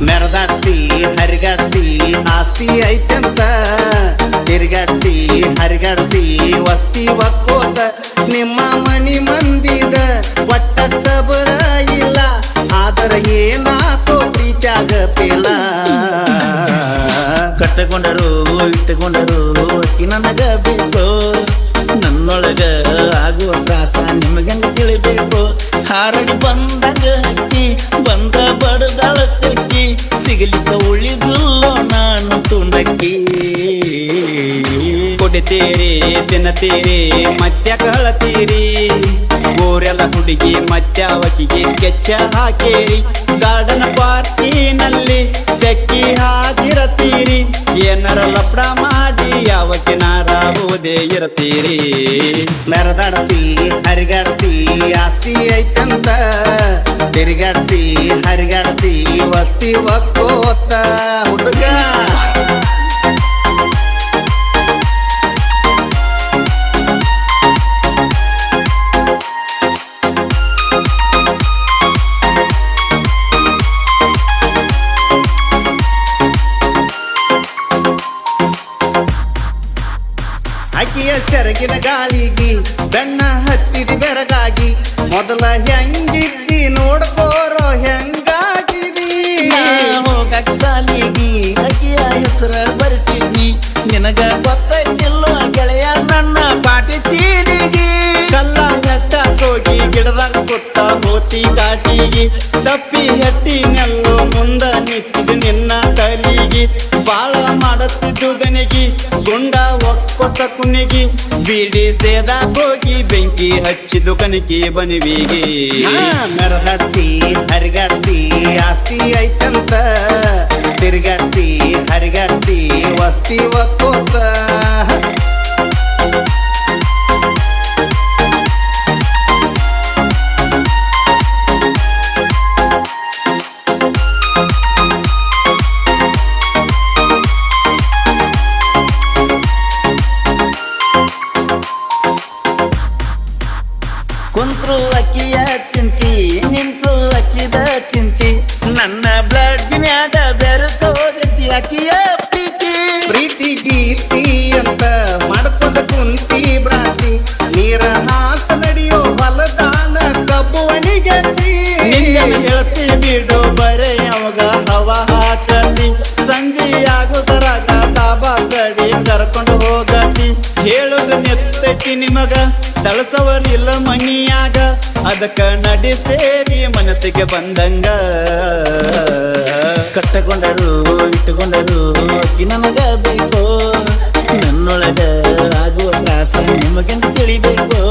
ತಿರುಗಾಡ್ತಿ ಆಸ್ತಿ ಐತಂತ? ತಿರ್ಗಾಡ್ತಿ ಹರಿಗಾಡ್ತಿ ವಸ್ತಿ ಒಕ್ಕೋತ ನಿಮ್ಮ ಮನಿ ಮಂದಿದ ಒಟ್ಟ ಸಬರ ಇಲ್ಲ. ಆದರ ಏನಾತೋ ಪ್ರೀತ್ಯಾಗ ಪೇಲ. ಕಟ್ಟಕೊಂಡರು, ಇಟ್ಟುಕೊಂಡರು ನನಗ ಬೇಕು? ನನ್ನೊಳಗ ಆಗುವ ತ್ರಾಸ ನಿಮಗಂಗ ತಿಳಿಬೇಕು? ಹಾರಡಿ ಬಂದಾಗ ಕುಡಿತೀರಿ ತಿನ್ನತೀರಿ ಮತ್ಯ ಕಳತೀರಿ. ಊರೆಲ್ಲ ಹುಡುಗಿ ಮತ್ಯಾವಕಿಗೆ ಸ್ಕೆಚ್ ಹಾಕೇರಿ. ಗಾರ್ಡನ್ ಪಾರ್ಕಿನಲ್ಲಿ ತೆಕ್ಕಿ ಹಾದಿರತೀರಿ. ಏನಾರ ಲಪಡ ಮಾಡಿ ಯಾವಕಿನಾರಾವುದೇ ಇರತೀರಿ. ಮೆರದಾಡ್ತಿ, ಹರಿಗಡತಿ, ಆಸ್ತಿ ಐತಂತ. ತಿರುಗಾಡ್ತಿ, ಹರಿಗಾಡ್ತಿ, ವಸ್ತಿ ಒಕ್ಕೋತ ಹುಡುಗ. ಸೆರಗಿನ ಗಾಳಿಗಿ ಬೆಣ್ಣ ಹತ್ತಿದ ಬೆರಗಾಗಿ. ಮೊದಲ ಹೆಂಗಿದ್ದಿ ನೋಡ್ಕೋರೋ ಹೆಂಗಾಗಿದಿ ಹೋಗಾಕ ಸಾಲಿಗಿ ಅಕ್ಕಿಯ ಹೆಸರ ಬರೆಸಿದ್ನಿ. ನಿನಗ ಗೊತ್ತಿಲ್ಲೋ ಗೆಳೆಯ ನನ್ನ ಪಾಟಿ ಚೀಲಿಗಿ. ಕಲ್ಲ ನೆಟ್ಟ ಹೋಗಿ ಗಿಡದಾಗ ಕೊತ್ತ ಹೋತಿ ಕಾಟಿಗಿ ತಪ್ಪಿ ಮುಂದ ಒಕ್ಕೊತ್ತ ಕುನಿಗಿ ಬೀಡಿ ಸೇದ ಹೋಗಿ ಬೆಂಕಿ ಹಚ್ಚಿದು ಕನಕಿ ಬನಿವಿಗೆ. ಮೆರದಾಡ್ತಿ ಹರಿಗಟ್ಟಿ ಆಸ್ತಿ ಐತಂತ. ತಿರುಗಟ್ಟಿ ಹರಿಗಟ್ಟಿ ವಸ್ತಿ ಒಕ್ಕೋತ. ಚಿಂತಿ ಮ್ಯಾಗ ಬ್ಲಡ್ನ್ಯಾಗ ಬೆರೆತೋಗತಿ ಅಕ್ಕಿಯ ಪ್ರೀತಿ. ಪ್ರೀತಿ ಗೀತಿ ಅಂತ ಮಾಡ್ಕೊಂಡ ಕುಂತಿ ಭ್ರಾಂತಿ. ನೀರ ಹಾಸ ನಡೆಯೋ ಬಲದಾನ ಕಬ್ಬು ನಿನ್ನ ಹೇಳ್ತಿ ಬಿಡು ಬರೆ ಅವಾಗ ಹವ ಹಾಕತಿ. ಸಂಜೆ ಆಗುದರ ತಾಬಾ ಕಡಿ ಕರ್ಕೊಂಡು ಹೋಗತಿ. ಹೇಳುದು ನೆತ್ತೈತಿ ನಿಮಗ ತಳಸವರಿಲ್ಲ ಮನಿಯಾಗ. ಅದಕ್ಕ ನಡಿ ಸೇರಿ ಮನಸ್ಸಿಗೆ ಬಂದಂಗ. ಕಟ್ಟಕೊಂಡರು ಇಟ್ಟುಕೊಂಡರು ಅಕ್ಕಿ ಬೇಕೋ? ನನ್ನೊಳಗ ಆಗುವ ತ್ರಾಸ ನಿಮಗೆಂದು ತಿಳಿಬೇಕು?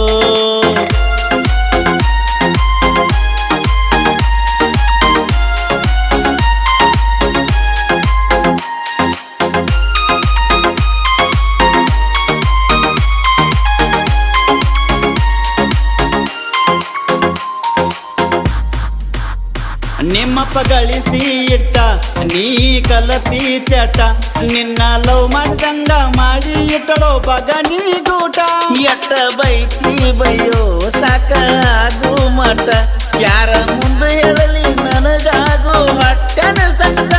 ನಿಮ್ಮಪ್ಪ ಇಟ್ಟ ನೀ ಕಲತಿ ಚಟ. ನಿನ್ನ ಲವ್ ಮಾಡಿದಂಗ ಮಾಡಿ ಇಟ್ಟಳೋ ಬಗ ನೀ ಗೂಟ. ಎಟ್ಟ ಬೈತಿ ಬೈಯೋ ಸಾಕ ಆಗು ಮಠ ಯಾರ ಮುಂದೆ ಹೇಳಲಿ ನನಗಾಗು ಹೊಟ್ಟೆನ ಸಟ್ಟ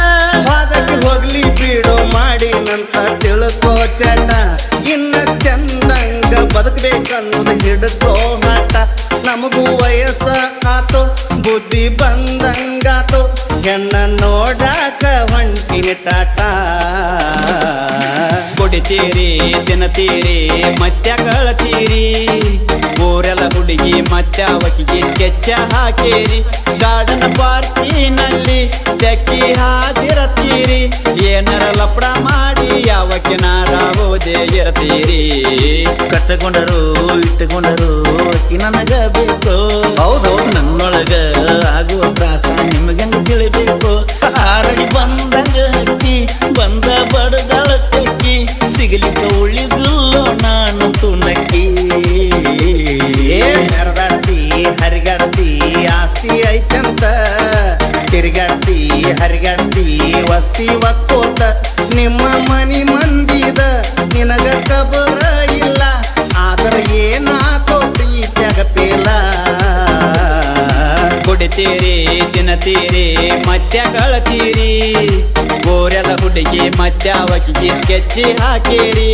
ಹಾಗಾಗಿ ಹೋಗ್ಲಿ ಬಿಡೋ ಮಾಡಿ ನಂತ ತಿಳ್ಕೋ ಚಟ. ಇನ್ನ ಚಂದಂಗ ಬದುಕಬೇಕನ್ನೋದು ಹಿಡ್ಕೋ ಹಠ. ನಮಗೂ ವಯಸ್ಸ ಆತು ಬುದ್ಧಿ ಬಂದಂಗಾತು ಹೆಣ್ಣ ನೋಡಾಕ ಹೊಂಟಿನ ಟಾಟ ಕುಡಿತೀರಿ ತಿನ್ನತೀರಿ ಮತ್ಯ ಕಳತೀರಿ. ಊರೆಲ್ಲ ಹುಡುಗಿ ಮತ್ಯಾವಕಿಗೆ ಸ್ಕೆಚ್ ಹಾಕೀರಿ. ಗಾರ್ಡನ್ ಪಾರ್ಕಿನಲ್ಲಿ ತೆಕ್ಕಿ ಹಾಕಿರತ್ತೀರಿ ಏನಾರ ಲಪಡ ಮಾಡಿ ಯಾವಕಿನಾರ ಓದೇ ಇರತೀರಿ ಕಟ್ಟಕೊಂಡರು ಇಟ್ಟುಕೊಂಡರು ಅಕ್ಕಿ ನನಗ ಬೇಕು. ಹೌದು ಉಣ್ತೀರಿ ತಿನ್ನತೀರಿ ಮತ್ತೆ ಕಳತೀರಿ. ಬೋರೆಲ್ಲ ಹುಡುಗಿ ಮತ್ತೆ ಅವಕಿಗೆ ಸ್ಕೆಚ್ಚಿ ಹಾಕಿರಿ.